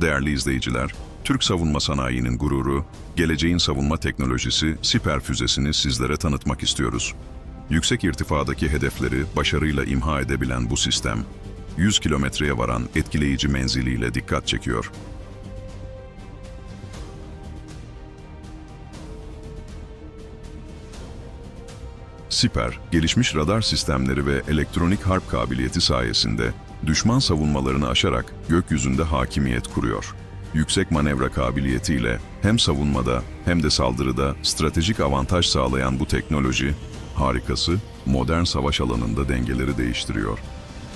Değerli izleyiciler, Türk savunma sanayinin gururu, geleceğin savunma teknolojisi Siper füzesini sizlere tanıtmak istiyoruz. Yüksek irtifadaki hedefleri başarıyla imha edebilen bu sistem, 100 kilometreye varan etkileyici menziliyle dikkat çekiyor. Siper, gelişmiş radar sistemleri ve elektronik harp kabiliyeti sayesinde düşman savunmalarını aşarak gökyüzünde hakimiyet kuruyor. Yüksek manevra kabiliyetiyle hem savunmada hem de saldırıda stratejik avantaj sağlayan bu teknoloji, harikası modern savaş alanında dengeleri değiştiriyor.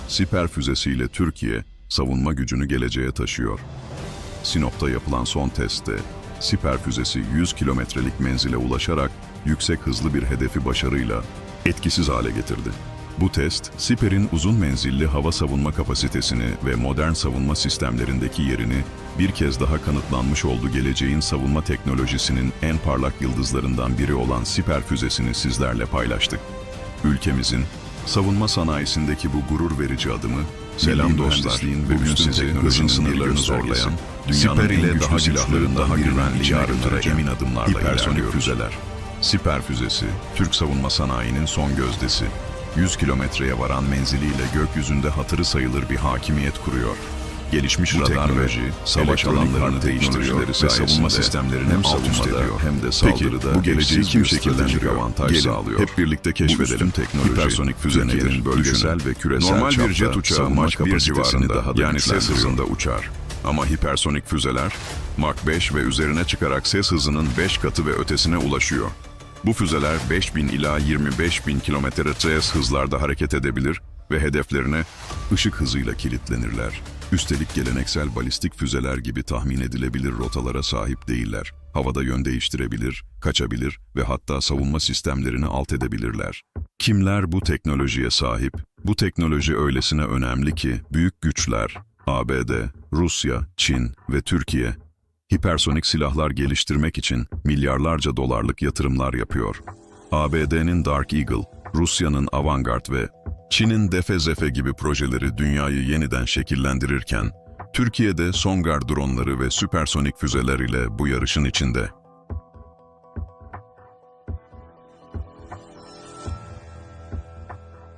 Siper füzesiyle Türkiye savunma gücünü geleceğe taşıyor. Sinop'ta yapılan son testte Siper füzesi 100 kilometrelik menzile ulaşarak yüksek hızlı bir hedefi başarıyla etkisiz hale getirdi. Bu test, Siper'in uzun menzilli hava savunma kapasitesini ve modern savunma sistemlerindeki yerini bir kez daha kanıtlanmış oldu geleceğin savunma teknolojisinin en parlak yıldızlarından biri olan Siper füzesini sizlerle paylaştık. Ülkemizin savunma sanayisindeki bu gurur verici adımı Selam dostlar. Bugün sizi hızın sınırlarını zorlayan, dünyanın ile daha silahların daha güvenli yarınlara emin adımlarla hipersonik füzeler. Siper füzesi, Türk savunma sanayinin son gözdesi. 100 kilometreye varan menziliyle gökyüzünde hatırı sayılır bir hakimiyet kuruyor. Gelişmiş radar ve savaş alanlarını değiştiriyor ve savunma sistemlerini hem alt üst ediyor hem de saldırıda bu geleceği kim şekillendiriyor avantaj Gelin, sağlıyor. Hep birlikte keşfedelim. teknoloji, hipersonik füze nedir? Bölgesel ve küresel Normal bir jet uçağı Mach 1 civarında daha yani ses hızında uçar. Ama hipersonik füzeler Mach 5 ve üzerine çıkarak ses hızının 5 katı ve ötesine ulaşıyor. Bu füzeler 5000 ila 25000 kilometre hızlarda hareket edebilir ve hedeflerine ışık hızıyla kilitlenirler. Üstelik geleneksel balistik füzeler gibi tahmin edilebilir rotalara sahip değiller. Havada yön değiştirebilir, kaçabilir ve hatta savunma sistemlerini alt edebilirler. Kimler bu teknolojiye sahip? Bu teknoloji öylesine önemli ki büyük güçler, ABD, Rusya, Çin ve Türkiye hipersonik silahlar geliştirmek için milyarlarca dolarlık yatırımlar yapıyor. ABD'nin Dark Eagle, Rusya'nın Avangard ve Çin'in Defe-Zefe gibi projeleri dünyayı yeniden şekillendirirken, Türkiye'de Songar dronları ve süpersonik füzeler ile bu yarışın içinde.